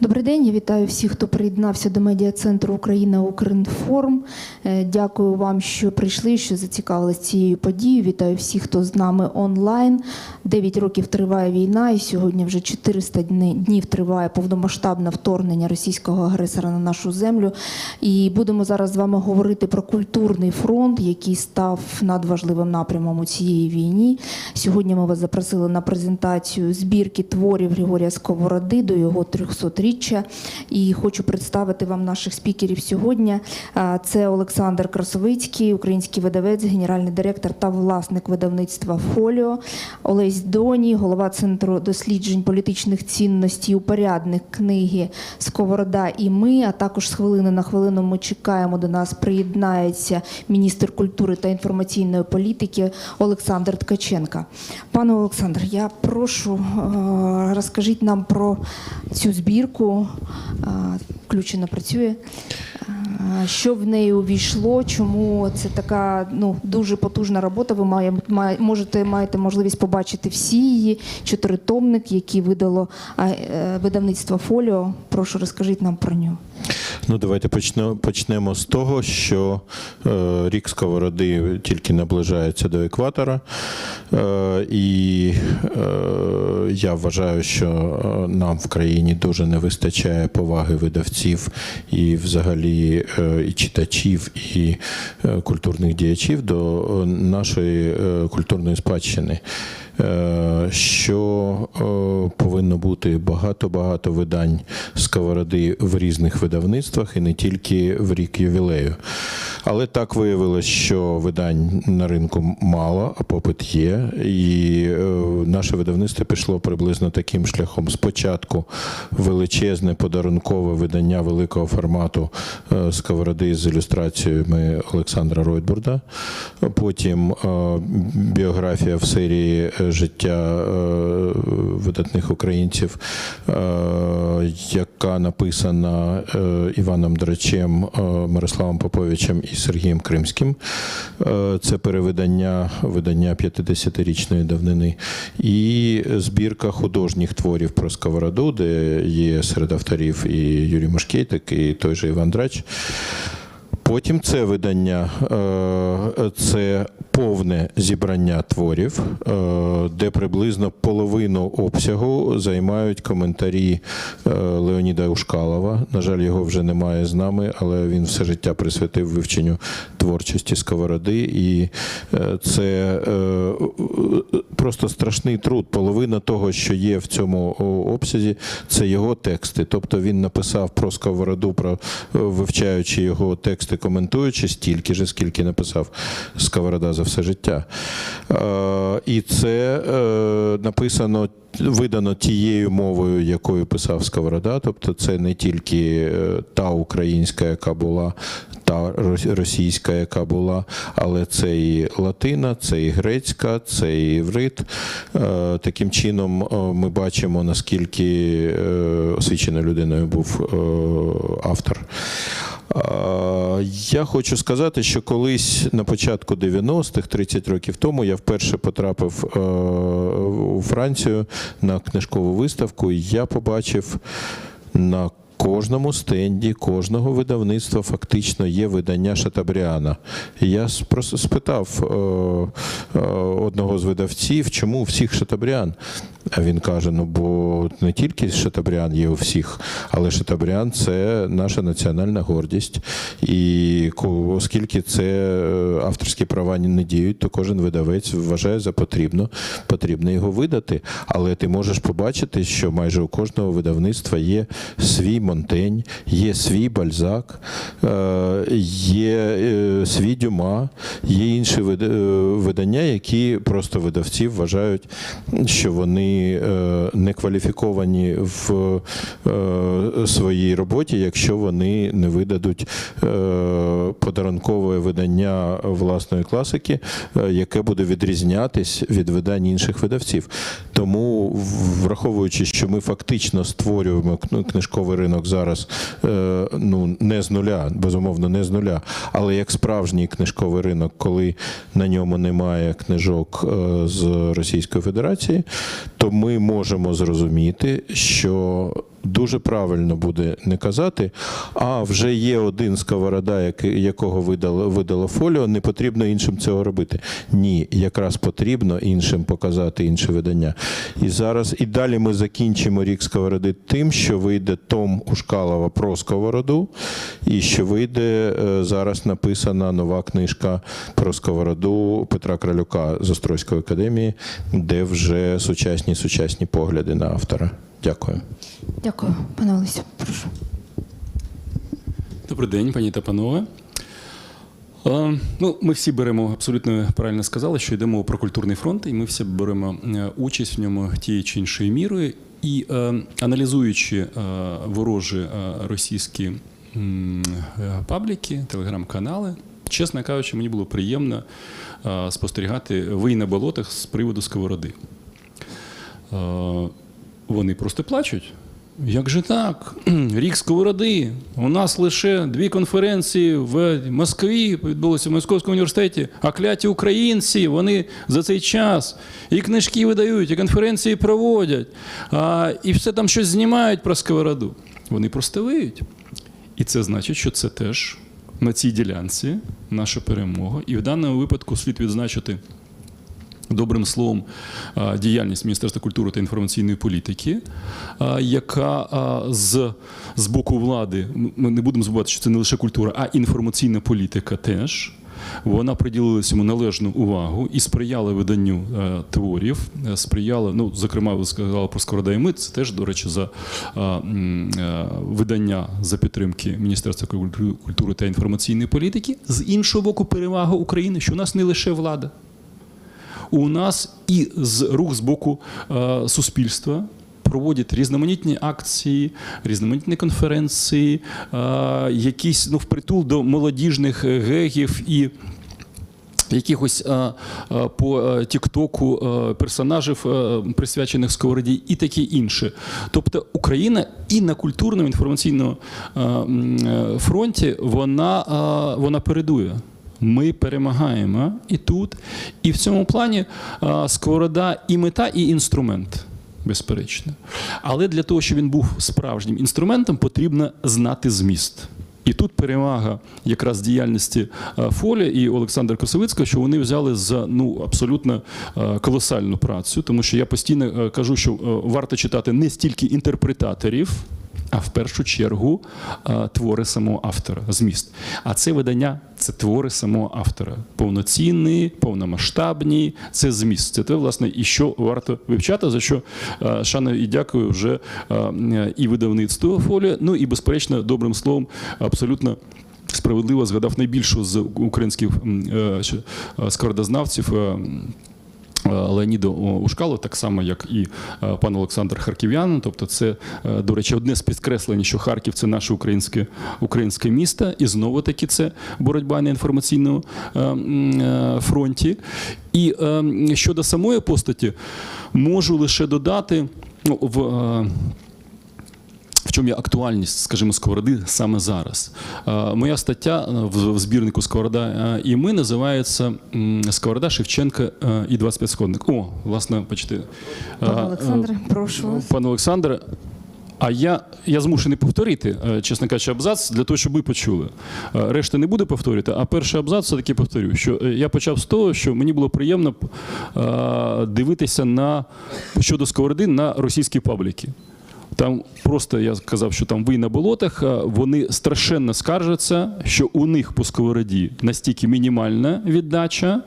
Добрий день, я вітаю всіх, хто приєднався до медіа центру Україна Укрінформ. Е, Дякую вам, що прийшли, що зацікавились цією подією. Вітаю всіх, хто з нами онлайн. Дев'ять років триває війна, і сьогодні вже 400 днів триває повномасштабне вторгнення російського агресора на нашу землю. І будемо зараз з вами говорити про культурний фронт, який став надважливим напрямом у цієї війні. Сьогодні ми вас запросили на презентацію збірки творів Григорія Сковороди до його 300-річчя. І хочу представити вам наших спікерів сьогодні. Це Олександр Красовицький, український видавець, генеральний директор та власник видавництва Фоліо, Олесь Доні, голова центру досліджень політичних цінностей, упорядник книги Сковорода і ми. А також з хвилини на хвилину ми чекаємо до нас. Приєднається міністр культури та інформаційної політики Олександр Ткаченка. Пане Олександр, я прошу е, розкажіть нам про цю збірку. Е, Включено працює. Що в неї увійшло? Чому це така ну дуже потужна робота? Ви має, має- можете маєте можливість побачити всі її чотиритомник, які видало е, видавництво Фоліо. Прошу розкажіть нам про нього. Ну, давайте почнемо, почнемо з того, що е, рік сковороди тільки наближається до екватора. Е, і е, я вважаю, що е, нам в країні дуже не вистачає поваги видавців і взагалі е, і читачів, і е, культурних діячів до е, нашої е, культурної спадщини. Е, Що е, повинно бути багато-багато видань сковороди в різних видавництвах і не тільки в рік ювілею. Але так виявилось, що видань на ринку мало, а попит є. І е, наше видавництво пішло приблизно таким шляхом. Спочатку величезне подарункове видання великого формату сковороди з ілюстраціями Олександра Ройтбурда. Потім біографія в серії життя е, видатних українців, е, яка написана е, Іваном Драчем, Мирославом Поповичем і Сергієм Кримським. Це перевидання видання 50-річної давнини. І збірка художніх творів про сковороду, де є серед авторів і Юрій Мошкейтик, і той же Іван Драч. Потім це видання це повне зібрання творів, е, де приблизно половину обсягу займають коментарі е, Леоніда Ушкалова. На жаль, його вже немає з нами, але він все життя присвятив вивченню творчості сковороди. І е, це просто страшний труд. Половина того, що є в цьому обсязі, це його тексти. Тобто він написав про сковороду, про вивчаючи його тексти, коментуючи стільки ж, скільки написав Сковорода за все життя. Е, І це е, написано. Видано тією мовою, якою писав Сковорода, тобто це не тільки е, та українська, яка була, та російська, яка була, але це і латина, це і грецька, це і іврит. Таким чином ми бачимо, наскільки освіченою людиною був автор. Я хочу сказати, що колись на початку 90-х, 30 років тому, я вперше потрапив е, у Францію на книжкову виставку, і я побачив на кожному стенді, кожного видавництва фактично є видання Шатабріана. Я спитав е, е, одного з видавців, чому всіх Шатабріан? А він каже: ну бо не тільки Шатабріан є у всіх, але Шатабріан це наша національна гордість. І оскільки це е, авторські права не діють, то кожен видавець вважає за потрібно, потрібно його видати. Але ти можеш побачити, що майже у кожного видавництва є свій Монтень, є свій Бальзак, е, є е, свій Дюма, є інші вид- видання, які просто видавці вважають, що вони е, не кваліфіковані в е, своїй роботі, якщо вони не видадуть е, подарункове видання власної класики, яке буде відрізнятись від видань інших видавців. Тому, враховуючи, що ми фактично створюємо книжковий ринок зараз ну, не з нуля, безумовно, не з нуля, але як справжній книжковий ринок, коли на ньому немає книжок з Російської Федерації, то то ми можемо зрозуміти, що дуже правильно буде не казати, а вже є один сковорода, якого видало, видало фоліо, не потрібно іншим цього робити. Ні, якраз потрібно іншим показати інше видання. І зараз і далі ми закінчимо рік сковороди тим, що вийде Том Ушкалова про сковороду, і що вийде е, зараз написана нова книжка про сковороду Петра Кралюка з Острозької академії, де вже сучасні сучасні погляди на автора. Дякую. Дякую, пане Олесю. Прошу. Добрий день, пані та панове. Е, Ну, ми всі беремо абсолютно правильно сказали, що йдемо про культурний фронт, і ми всі беремо е, участь в ньому тією чи іншою мірою. І аналізуючи ворожі російські пабліки, телеграм-канали, чесно кажучи, мені було приємно спостерігати вий на болотах з приводу сковороди. Вони просто плачуть. Як же так? Рік сковороди. У нас лише дві конференції в Москві відбулися в Московському університеті, а кляті українці вони за цей час і книжки видають, і конференції проводять, і все там щось знімають про сковороду. Вони просто виють. І це значить, що це теж на цій ділянці наша перемога. І в даному випадку слід відзначити добрим словом діяльність Міністерства культури та інформаційної політики, яка з, з боку влади, ми не будемо забувати, що це не лише культура, а інформаційна політика теж. Вона приділила цьому належну увагу і сприяла виданню е, творів, е, сприяла, ну, зокрема, ви сказали про Сковорода і мит, це теж, до речі, за е, видання за підтримки Міністерства культури та інформаційної політики. З іншого боку, перевага України, що у нас не лише влада у нас і з рух з боку е, суспільства. Проводять різноманітні акції, різноманітні конференції, е, якісь ну, впритул до молодіжних е, гегів і якихось е, е, по е, Тіктоку персонажів, е, присвячених сковороді, і таке інше. Тобто Україна і на культурному інформаційному е, фронті вона, е, вона передує. Ми перемагаємо і тут, і в цьому плані е, сковорода і мета, і інструмент. Безперечно. Але для того, щоб він був справжнім інструментом, потрібно знати зміст. І тут перевага якраз діяльності Фоля Фолі і Олександра Косовицького, що вони взяли за ну абсолютно е, колосальну працю, тому що я постійно е, кажу, що е, варто читати не стільки інтерпретаторів. А в першу чергу е, твори самого автора, зміст. А це видання це твори самого автора. Повноцінні, повномасштабні, це зміст. Це те, власне, і що варто вивчати, за що е, шаную і дякую вже е, і видавництву фолі. Ну і безперечно, добрим словом, абсолютно. Справедливо згадав найбільшого з українських м, е, Леоніда Ушкало, так само, як і е, пан Олександр Харків'ян. Тобто, це, е, до речі, одне з підкреслень, що Харків це наше українське, українське місто, і знову таки це боротьба на інформаційному фронті. І щодо самої постаті, можу лише додати ну, в. Е, чому є актуальність, скажімо, сковороди саме зараз? Е, Моя стаття е, в збірнику Сковорода е, і ми називається Сковорода Шевченка е, і 25 сходник. О, власне, почти. Пане Олександре, прошу вас. Пане Олександре, а я, я змушений повторити, е, чесно кажучи, абзац для того, щоб ви почули. Е, Решта не буду повторювати, а перший абзац все-таки повторю. Що е, я почав з того, що мені було приємно е, дивитися на щодо сковороди на російські пабліки. Там просто я сказав, що там ви на болотах, вони страшенно скаржаться, що у них по сковороді настільки мінімальна віддача.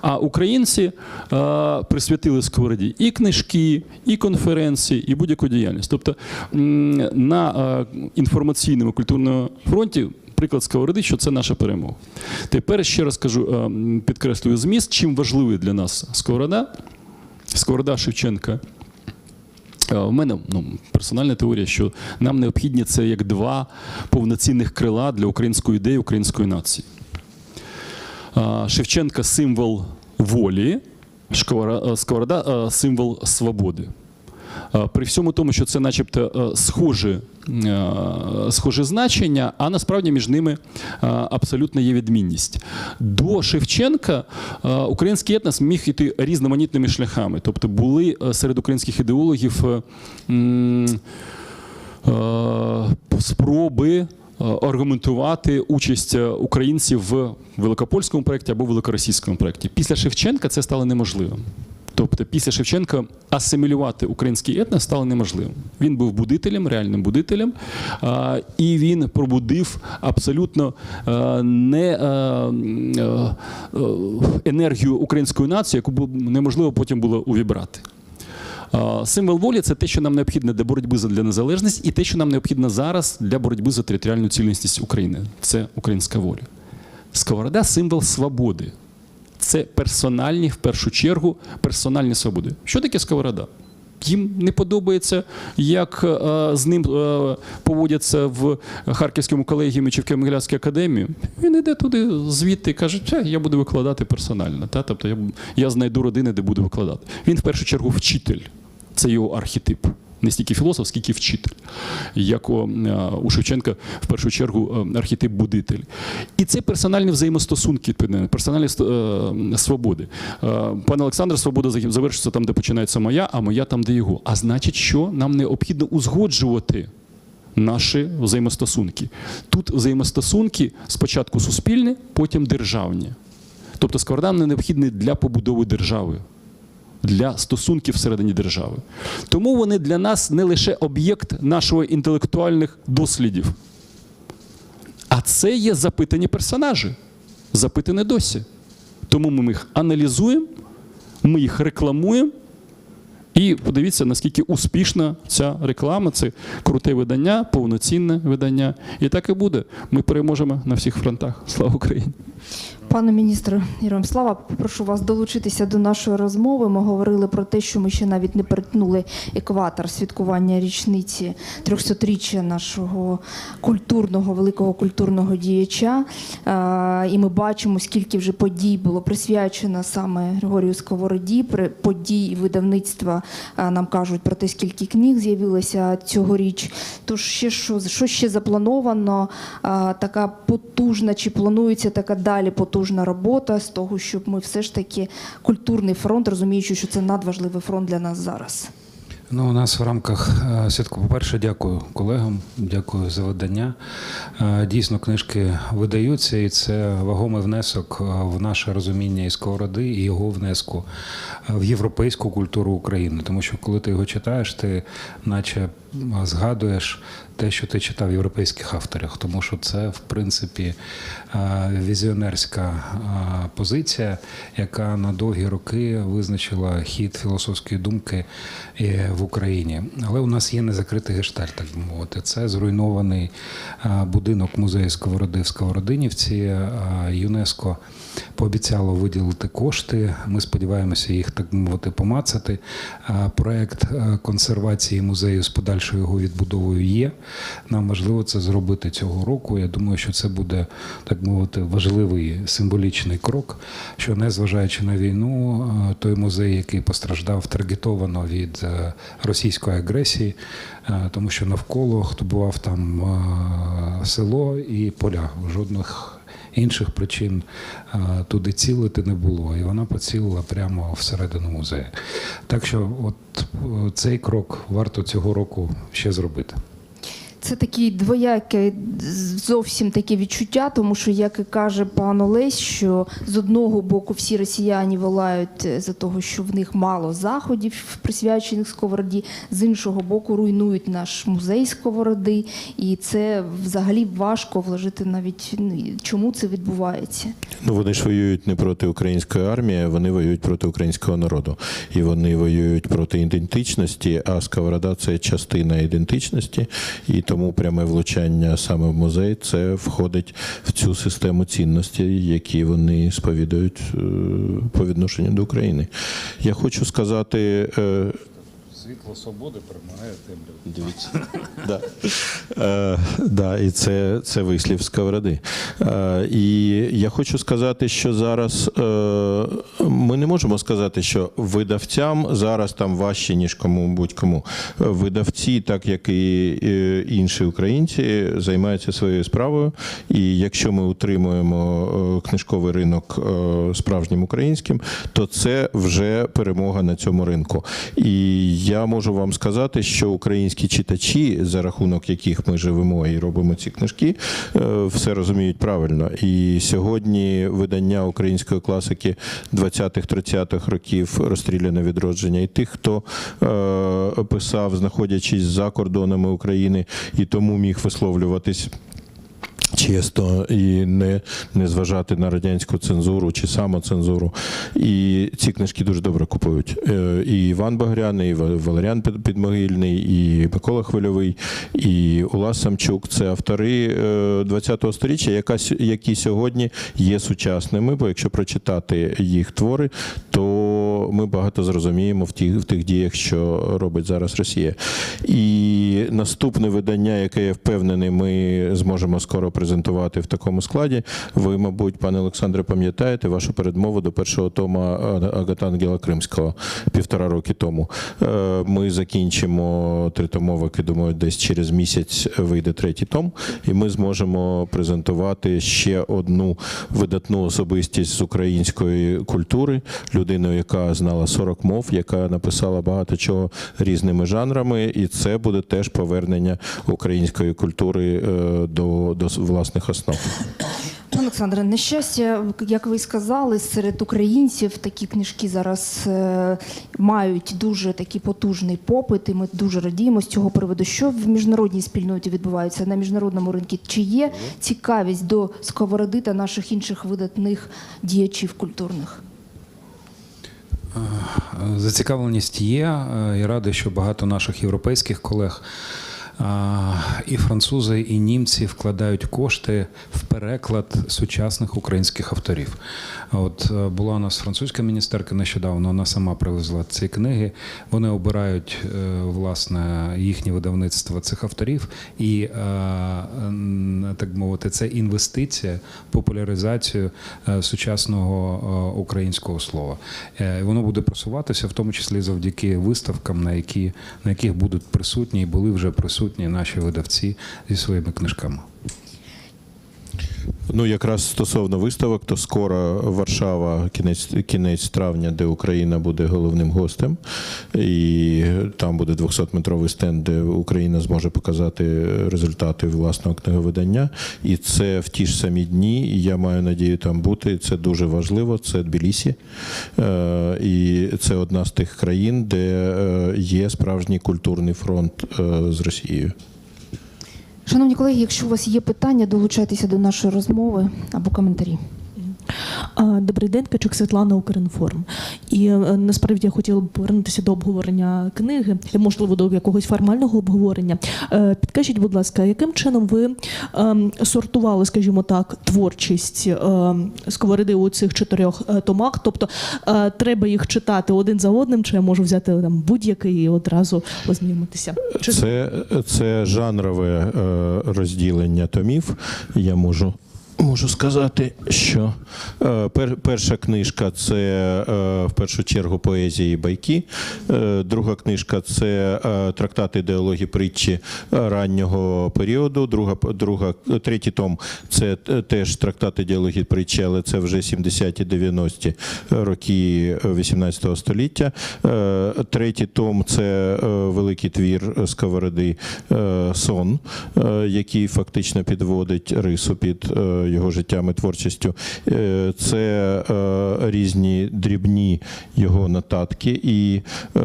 А українці е, присвятили сковороді і книжки, і конференції, і будь-яку діяльність. Тобто на е, інформаційному культурному фронті приклад сковороди, що це наша перемога. Тепер ще раз кажу, підкреслюю зміст, чим важливий для нас сковорода. Сковорода Шевченка Е, У мене ну, персональна теорія, що нам необхідні це як два повноцінних крила для української ідеї, української нації. Е, Шевченка символ волі, е, Сковорода символ свободи. Е, При всьому тому, що це начебто е, схоже, схоже значення, а насправді між ними е, абсолютно є відмінність. До Шевченка український етнос міг іти різноманітними шляхами. Тобто були серед українських ідеологів спроби аргументувати участь українців в великопольському проєкті або великоросійському проєкті. Після Шевченка це стало неможливим. Тобто після Шевченка асимілювати український етнос стало неможливим. Він був будителем, реальним будителем, і він пробудив абсолютно е, не е, е, енергію української нації, яку неможливо потім було увібрати. Символ волі це те, що нам необхідно для боротьби для незалежність, і те, що нам необхідно зараз для боротьби за територіальну цілісність України. Це українська воля. Сковорода символ свободи. Це персональні, в першу чергу, персональні свободи. Що таке сковорода? Їм не подобається, як е, з ним е, поводяться в Харківському колегіумі чи в Кемглянській академії. Він йде туди звідти і каже, «Ча, я буду викладати персонально. Та? Тобто я, я знайду родини, де буду викладати. Він в першу чергу вчитель. Це його архетип. Не стільки філософ, скільки вчитель, як у, е, Шевченка в першу чергу е, архетип будитель. І це персональні взаємостосунки, персональні е, свободи. Е, Пан Олександр, свобода завершиться там, де починається моя, а моя там, де його. А значить, що нам необхідно узгоджувати наші взаємостосунки. Тут взаємостосунки спочатку суспільні, потім державні. Тобто складам не необхідні для побудови держави для стосунків всередині держави. Тому вони для нас не лише об'єкт нашого інтелектуальних дослідів, а це є запитані персонажі, запитані досі. Тому ми їх аналізуємо, ми їх рекламуємо. І подивіться, наскільки успішна ця реклама. Це круте видання, повноцінне видання. І так і буде. Ми переможемо на всіх фронтах. Слава Україні! Пане міністре Героям Слава, попрошу вас долучитися до нашої розмови. Ми говорили про те, що ми ще навіть не перетнули екватор святкування річниці 300-річчя нашого культурного, великого культурного діяча. Е, І ми бачимо, скільки вже подій було присвячено саме Григорію Сковороді. Подій видавництва е, нам кажуть про те, скільки книг з'явилося цьогоріч. Тож ще що, що ще заплановано? Е, Така потужна, чи планується така далі потужна робота з того, щоб ми все ж таки культурний фронт, розуміючи, що це надважливий фронт для нас зараз. Ну, у нас в рамках е, святку, по-перше, дякую колегам, дякую за видання. Е, Дійсно, книжки видаються, і це вагомий внесок е, в наше розуміння і сковороди, і його внеску в європейську культуру України. Тому що коли ти його читаєш, ти наче згадуєш те, що ти читав в європейських авторах, тому що це, в принципі, е, візіонерська е, позиція, яка на довгі роки визначила хід філософської думки е, в Україні. Але у нас є незакритий гештальт, так би мовити. Це зруйнований будинок музею Сковороди в Сковородинівці. ЮНЕСКО пообіцяло виділити кошти. Ми сподіваємося їх так би мовити помацати. Проект консервації музею з подальшою його відбудовою є. Нам важливо це зробити цього року. Я думаю, що це буде так мовити важливий символічний крок. Що незважаючи на війну, е, той музей, який постраждав таргетовано від е, російської агресії, е, тому що навколо хто бував там село і поля жодних. Інших причин е, туди цілити не було, і вона поцілила прямо всередину музею. Так що, от е, цей крок варто цього року ще зробити. Це такі двояке зовсім таке відчуття, тому що, як і каже пан Олесь, що з одного боку всі росіяни волають е, за того, що в них мало заходів, присвячених сковороді, з іншого боку, руйнують наш музей сковороди, і це взагалі важко вложити навіть ну, чому це відбувається. Ну, вони ж воюють не проти української армії, вони воюють проти українського народу. І вони воюють проти ідентичності, а сковорода це частина ідентичності, і тому пряме влучання саме в музей це входить в цю систему цінностей, які вони сповідують е, по відношенню до України. Я хочу сказати. Світло свободи перемагає темряву. Дивіться. да. Е, і це, вислів сковороди. Е, і я хочу сказати, що зараз е, ми не можемо сказати, що видавцям зараз там важче, ніж кому будь-кому. Видавці, так як і інші українці, займаються своєю справою. І якщо ми утримуємо е, книжковий ринок справжнім українським, то це вже перемога на цьому ринку. І я можу вам сказати, що українські читачі, за рахунок яких ми живемо і робимо ці книжки, е, все розуміють правильно. І сьогодні видання української класики 20-30-х років розстріляне відродження, і тих, хто е, писав, знаходячись за кордонами України, і тому міг висловлюватись. Чесно і не, не зважати на радянську цензуру чи самоцензуру. І ці книжки дуже добре купують. Е, І Іван Багряний, і Ва- Валеріан Під- Підмогильний, і Микола Хвильовий, і Улас Самчук це автори ХХ століття, яка с- які сьогодні є сучасними. Бо якщо прочитати їх твори, то ми багато зрозуміємо в тих, в тих діях, що робить зараз Росія. І наступне видання, яке я впевнений, ми зможемо скоро презентувати в такому складі. Ви, мабуть, пане Олександре, пам'ятаєте вашу передмову до першого тома А- Агата Ангела Кримського півтора роки тому. Е, Ми закінчимо тритомовики, думаю, десь через місяць вийде третій том, і ми зможемо презентувати ще одну видатну особистість з української культури, людину, яка знала 40 мов, яка написала багато чого різними жанрами, і це буде теж повернення української культури е, до, до власних основ. Олександре, на щастя, як ви сказали, серед українців такі книжки зараз е, мають дуже такий потужний попит, і ми дуже радіємо з цього приводу. Що в міжнародній спільноті відбувається на міжнародному ринку? Чи є цікавість до сковороди та наших інших видатних діячів культурних? Зацікавленість є. і Я радий, що багато наших європейських колег. І французи, і німці вкладають кошти в переклад сучасних українських авторів. От е, була у нас французька міністерка нещодавно, вона сама привезла ці книги. Вони обирають е, власне їхнє видавництво цих авторів, і е, так мовити, це інвестиція, в популяризацію сучасного українського слова. Воно буде просуватися, в тому числі завдяки виставкам, на які на яких будуть присутні і були вже присутні наші видавці зі своїми книжками. Ну, якраз стосовно виставок, то скоро Варшава, кінець, кінець травня, де Україна буде головним гостем. І там буде 200-метровий стенд, де Україна зможе показати результати власного книговидання. І це в ті ж самі дні. І я маю надію там бути. Це дуже важливо. Це Тбілісі. Е, І це одна з тих країн, де е, є справжній культурний фронт е, з Росією. Шановні колеги, якщо у вас є питання, долучайтеся до нашої розмови або коментарі. Добрий день, Качук Світлана Укрінформ. І е, насправді я хотіла б повернутися до обговорення книги, можливо, до якогось формального обговорення. Е, Підкажіть, будь ласка, яким чином ви ем, сортували, скажімо так, творчість ем, сковороди у цих чотирьох е, томах? Тобто треба їх читати один за одним, чи я можу взяти там будь-який і одразу ознайомитися? Чи Це, це жанрове розділення томів. Я можу. Можу сказати, що е, пер, перша книжка це е, в першу чергу поезії байки. Е, друга книжка це трактат ідеології притчі раннього періоду. Друга, друга, третій том це теж трактат ідеології притчі, але це вже 70-ті 90-ті роки 18 століття. Третій том це великий твір Сковороди Сон, який фактично підводить рису під його життям і творчістю. Е, Це е, різні дрібні його нотатки, і е,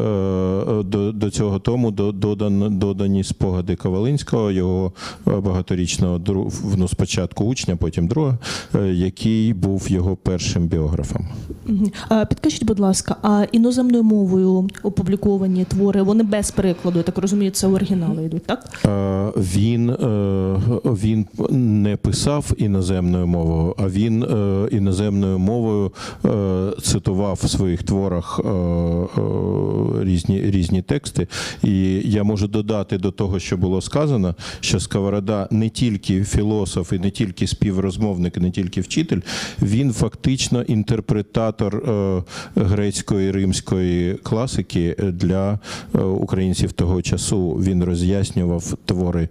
до, до цього тому до- додан, додані спогади Ковалинського, його багаторічного ну, спочатку учня, потім друга, який був його першим біографом. Підкажіть, будь ласка, а іноземною мовою опубліковані твори, вони без перекладу, я так розумію, це оригінали йдуть, так? Він, він не писав іноземною іноземною мовою, а він е, іноземною мовою е, цитував в своїх творах е, різні, різні тексти. І я можу додати до того, що було сказано, що Сковорода не тільки філософ і не тільки співрозмовник, і не тільки вчитель, він фактично інтерпретатор грецької римської класики для українців того часу. Він роз'яснював твори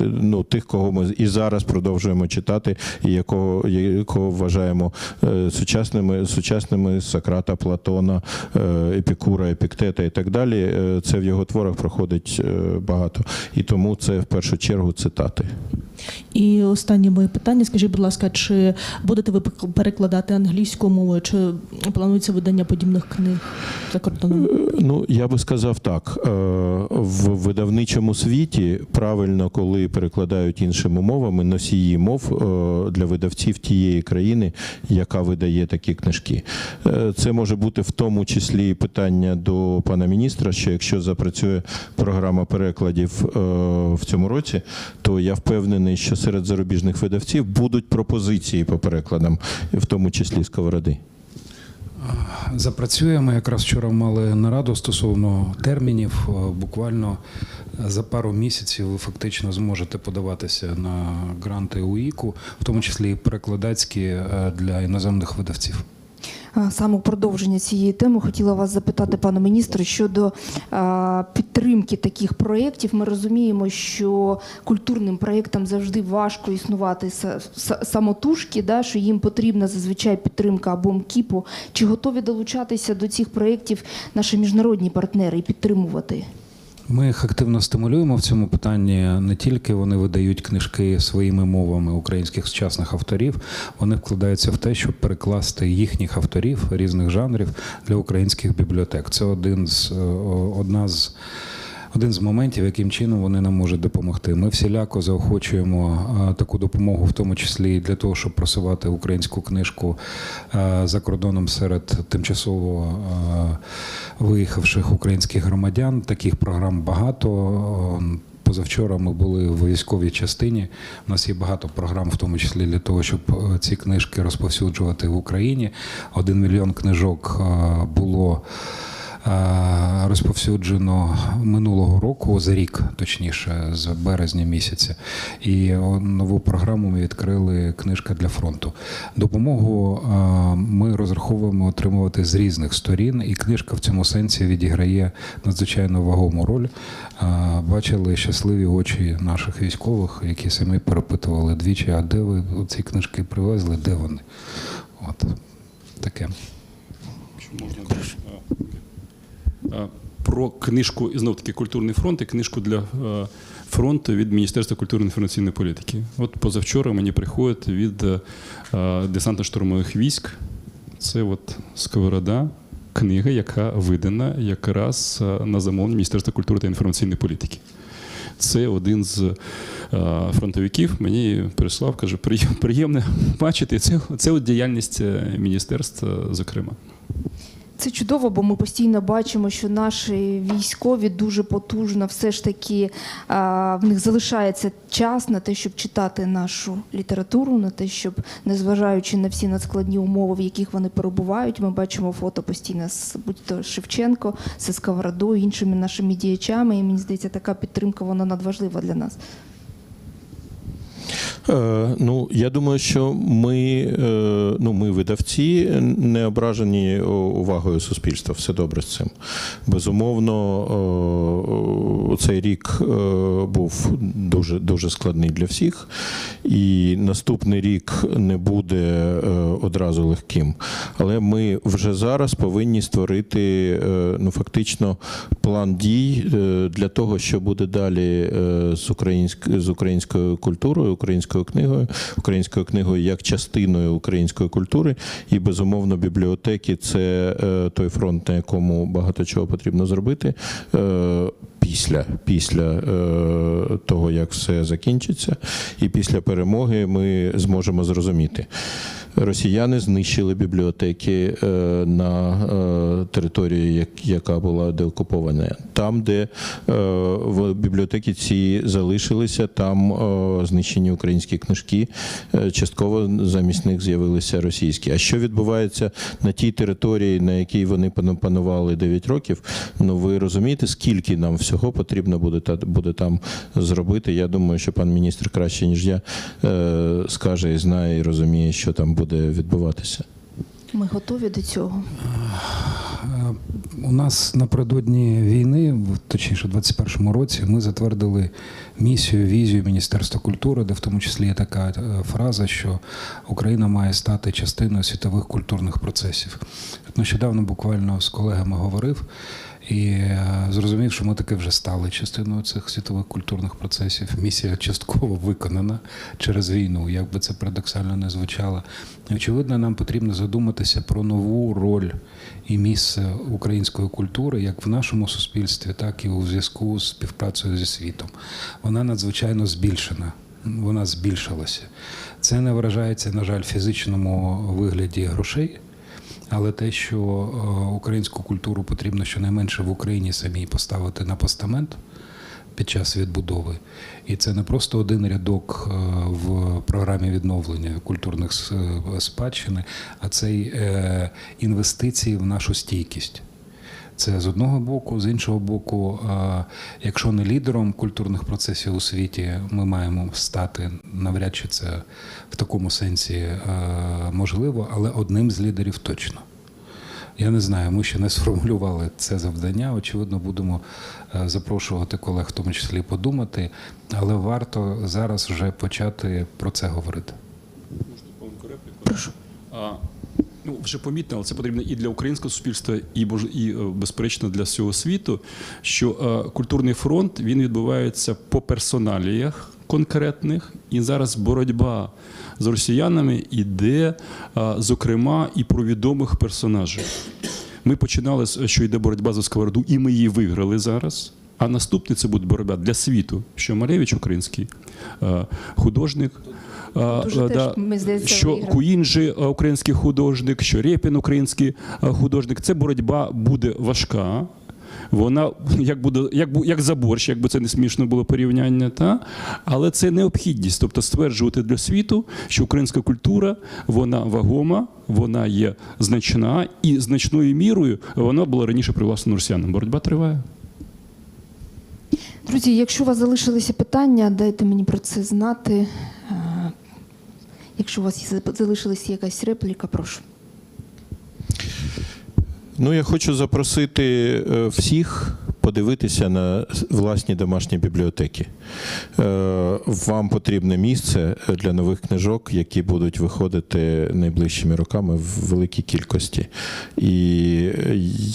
ну, тих, кого ми і зараз продовжуємо читати, і якого, якого вважаємо е, сучасними, сучасними Сократа, Платона, е, Епікура, Епіктета і так далі. Е, Це в його творах проходить багато. І тому це в першу чергу цитати. І останнє моє питання: скажіть, будь ласка, чи будете ви перекладати англійською мовою, чи планується видання подібних книг за кордоном? Ну, я би сказав так: в видавничому світі правильно, коли перекладають іншими мовами носії мов е, для видавців тієї країни, яка видає такі книжки. Е, Це може бути в тому числі питання до пана міністра, що якщо запрацює програма перекладів е, в цьому році, то я впевнений, що серед зарубіжних видавців будуть пропозиції по перекладам, в тому числі сковороди. Запрацюємо. Якраз вчора мали нараду стосовно термінів. Е, Буквально за пару місяців ви фактично зможете подаватися на гранти УІКу, в тому числі і перекладацькі е, для іноземних видавців. Саме продовження цієї теми хотіла вас запитати, пане міністре, щодо підтримки таких проєктів. Ми розуміємо, що культурним проєктам завжди важко існувати са- са- самотужки, да, що їм потрібна зазвичай підтримка або МКІПу. Чи готові долучатися до цих проєктів наші міжнародні партнери і підтримувати? Ми їх активно стимулюємо в цьому питанні. Не тільки вони видають книжки своїми мовами українських сучасних авторів, вони вкладаються в те, щоб перекласти їхніх авторів різних жанрів для українських бібліотек. Це один з е, одна з. Один з моментів, яким чином вони нам можуть допомогти. Ми всіляко заохочуємо е, таку допомогу, в тому числі і для того, щоб просувати українську книжку е, за кордоном серед тимчасово е, виїхавших українських громадян. Таких програм багато. Позавчора ми були в військовій частині. У нас є багато програм, в тому числі для того, щоб ці книжки розповсюджувати в Україні. Один мільйон книжок було розповсюджено минулого року за рік, точніше, з березня місяця. І нову програму ми відкрили книжка для фронту. Допомогу ми розраховуємо отримувати з різних сторін, і книжка в цьому сенсі відіграє надзвичайно вагому роль. Бачили щасливі очі наших військових, які самі перепитували двічі, а де ви ці книжки привезли, де вони? От таке. Можна про книжку і знов таки культурний фронт і книжку для е, фронту від Міністерства культури інформаційної політики. От позавчора мені приходить від е, десантно-штурмових військ. Це от Сковорода, книга, яка видана якраз е, на замовлення Міністерства культури та інформаційної політики. Це один з е, фронтовиків мені прислав, каже, «Приєм- приємно бачити. Це, це от діяльність е, міністерства, зокрема. Це чудово, бо ми постійно бачимо, що наші військові дуже потужно, все ж таки в них залишається час на те, щоб читати нашу літературу, на те, щоб, незважаючи на всі надскладні умови, в яких вони перебувають, ми бачимо фото постійно з будь-то Шевченко, з Сковородою, іншими нашими діячами. І мені здається, така підтримка вона надважлива для нас. Е, Ну, я думаю, що ми, е, ну, ми видавці, не ображені увагою суспільства. Все добре з цим. Безумовно, цей рік е, був дуже, дуже складний для всіх, і наступний рік не буде е, одразу легким. Але ми вже зараз повинні створити е, ну, фактично план дій е, для того, що буде далі е, з, українськ, з українською культурою, українською книгою, українською книгою як частиною української культури. І безумовно, бібліотеки це е, той фронт, на якому багато чого потрібно зробити. е, Після, після е, того, як все закінчиться, і після перемоги ми зможемо зрозуміти. Росіяни знищили бібліотеки е, на е, території, яка була деокупована. Там, де е, в бібліотеки ці залишилися, там знищені українські книжки. Частково замість них з'явилися російські. А що відбувається на тій території, на якій вони пану- панували 9 років? Ну ви розумієте, скільки нам всього потрібно буде буде там зробити? Я думаю, що пан міністр краще ніж я скаже і знає, і розуміє, що там буде відбуватися. Ми готові до цього. У нас напередодні війни, в- точніше, в 21-му році, ми затвердили місію, візію Міністерства культури, де в тому числі є така е, фраза, що Україна має стати частиною світових культурних процесів. Нещодавно буквально з колегами говорив і е, зрозумів, що ми таки вже стали частиною цих світових культурних процесів. Місія частково виконана через війну, як би це парадоксально не звучало. Очевидно, нам потрібно задуматися про нову роль і місце української культури як в нашому суспільстві, так і у зв'язку з співпрацею зі світом. Вона надзвичайно збільшена. Вона збільшилася. Це не виражається, на жаль, в фізичному вигляді грошей. Але те, що е, українську культуру потрібно щонайменше в Україні самій поставити на постамент під час відбудови, і це не просто один рядок е, в програмі відновлення культурних е, спадщини, а це інвестиції в нашу стійкість. Це з одного боку, з іншого боку, е, якщо не лідером культурних процесів у світі, ми маємо стати навряд чи це в такому сенсі е, можливо, але одним з лідерів точно. Я не знаю, ми ще не сформулювали це завдання. Очевидно, будемо е, запрошувати колег, в тому числі подумати, але варто зараз вже почати про це говорити. Прошу. Ну, вже помітно, але це потрібно і для українського суспільства, і, і е, безперечно для всього світу, що е, культурний фронт він відбувається по персоналіях конкретних, і зараз боротьба з росіянами іде, е, зокрема, і про відомих персонажів. Ми починали, що йде боротьба за сковороду, і ми її виграли зараз. А наступний це буде боротьба для світу, що Малевич український художник. Е, Дуже е, теж, ми, здається, що виграли. Куінджи е, український художник, що Рєпін український е, художник. Це боротьба буде важка. Вона як буде, як, як за борщ, якби це не смішно було порівняння, та? але це необхідність, тобто стверджувати для світу, що українська культура вона вагома, вона є значна, і значною мірою вона була раніше привласнена росіянам. Боротьба триває. Друзі, якщо у вас залишилися питання, дайте мені про це знати. Якщо у вас залишилася якась репліка, прошу. Ну, я хочу запросити е, всіх подивитися на власні домашні бібліотеки. Е, Вам потрібне місце для нових книжок, які будуть виходити найближчими роками в великій кількості. І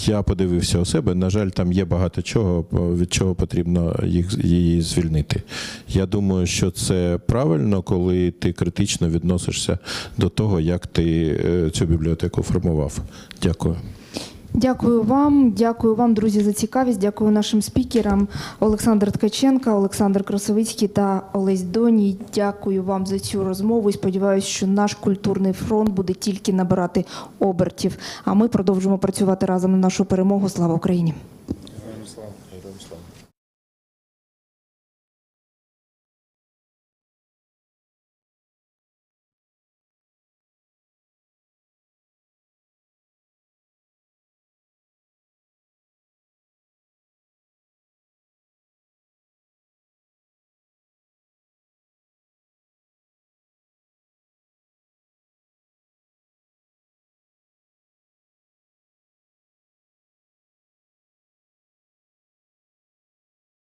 я подивився у себе. На жаль, там є багато чого, від чого потрібно їх її звільнити. Я думаю, що це правильно, коли ти критично відносишся до того, як ти е, цю бібліотеку формував. Дякую. Дякую вам, дякую вам, друзі, за цікавість. Дякую нашим спікерам Олександр Ткаченка, Олександр Красовицький та Олесь Доній. Дякую вам за цю розмову. І сподіваюся, що наш культурний фронт буде тільки набирати обертів. А ми продовжимо працювати разом на нашу перемогу. Слава Україні!